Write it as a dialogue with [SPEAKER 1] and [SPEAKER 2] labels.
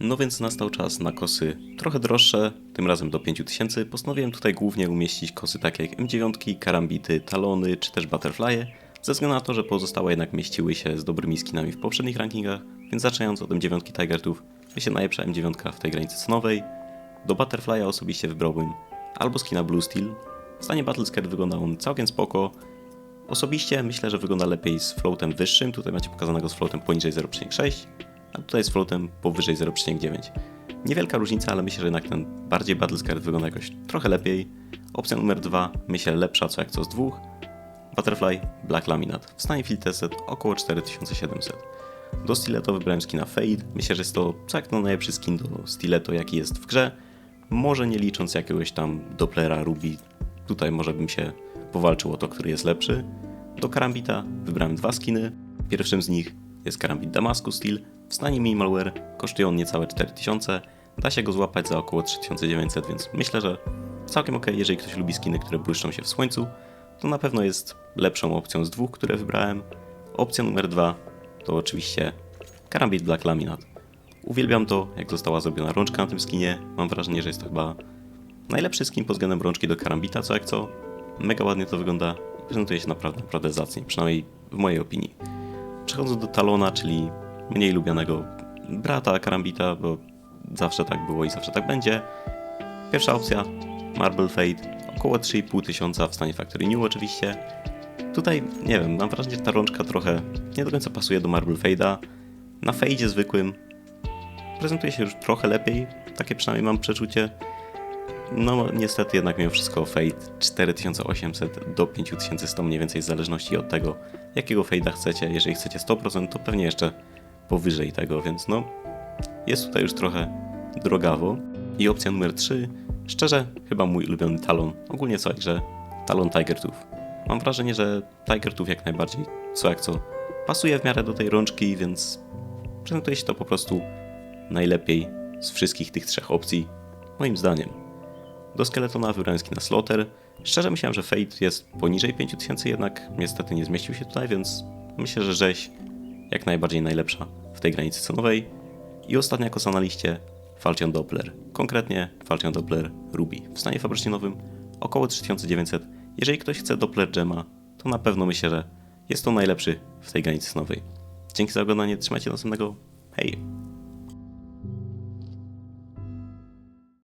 [SPEAKER 1] No więc nastał czas na kosy trochę droższe, tym razem do 5000. Postanowiłem tutaj głównie umieścić kosy takie jak M9, karambity, talony czy też butterflye, ze względu na to, że pozostałe jednak mieściły się z dobrymi skinami w poprzednich rankingach, więc zaczynając od M9 Tigertów, myślę najlepsza M9 w tej granicy cenowej. Do butterflya osobiście wybrałbym albo skina Blue Steel. W stanie Battlescat wygląda on całkiem spoko, Osobiście myślę, że wygląda lepiej z floatem wyższym. Tutaj macie pokazanego z floatem poniżej 0,6, a tutaj z floatem powyżej 0,9. Niewielka różnica, ale myślę, że jednak ten bardziej Battlescard wygląda jakoś trochę lepiej. Opcja numer 2, myślę lepsza co jak co z dwóch. Butterfly Black Laminate w stanie field tested około 4700. Do stiletto wybrałem skina Fade. Myślę, że jest to co jak no najlepszy skin do stiletto jaki jest w grze. Może nie licząc jakiegoś tam Dopplera Ruby. Tutaj może bym się powalczył o to, który jest lepszy. Do karambita wybrałem dwa skiny. Pierwszym z nich jest karambit Damascus Steel w stanie minimalware. Kosztuje on niecałe 4000. Da się go złapać za około 3900, więc myślę, że całkiem ok, jeżeli ktoś lubi skiny, które błyszczą się w słońcu, to na pewno jest lepszą opcją z dwóch, które wybrałem. Opcja numer dwa to oczywiście karambit Black Laminate. Uwielbiam to, jak została zrobiona rączka na tym skinie. Mam wrażenie, że jest to chyba najlepszy skin pod względem rączki do karambita, co jak co. Mega ładnie to wygląda i prezentuje się naprawdę, naprawdę zacnie, przynajmniej w mojej opinii. Przechodząc do Talona, czyli mniej lubianego brata Karambita, bo zawsze tak było i zawsze tak będzie. Pierwsza opcja, Marble Fade, około 3,5 tysiąca w stanie Factory New oczywiście. Tutaj, nie wiem, mam wrażenie, że ta rączka trochę nie do końca pasuje do Marble Fade'a. Na Fade'zie zwykłym prezentuje się już trochę lepiej, takie przynajmniej mam przeczucie. No niestety jednak mimo wszystko fade 4800 do 5100 mniej więcej w zależności od tego jakiego fade'a chcecie. Jeżeli chcecie 100% to pewnie jeszcze powyżej tego, więc no jest tutaj już trochę drogawo. I opcja numer 3, szczerze chyba mój ulubiony talon, ogólnie co że talon Tiger Tooth. Mam wrażenie, że Tiger Tooth jak najbardziej co jak co pasuje w miarę do tej rączki, więc prezentuje się to po prostu najlepiej z wszystkich tych trzech opcji, moim zdaniem. Do Skeletona wybrałem na Slaughter. Szczerze myślałem, że Fate jest poniżej 5000, jednak niestety nie zmieścił się tutaj, więc myślę, że rzeź jak najbardziej najlepsza w tej granicy cenowej. I ostatnia kosa na liście Falchion Doppler. Konkretnie Falchion Doppler Ruby. W stanie fabrycznie nowym około 3900. Jeżeli ktoś chce Doppler Gemma, to na pewno myślę, że jest to najlepszy w tej granicy cenowej. Dzięki za oglądanie, trzymajcie następnego. Hej!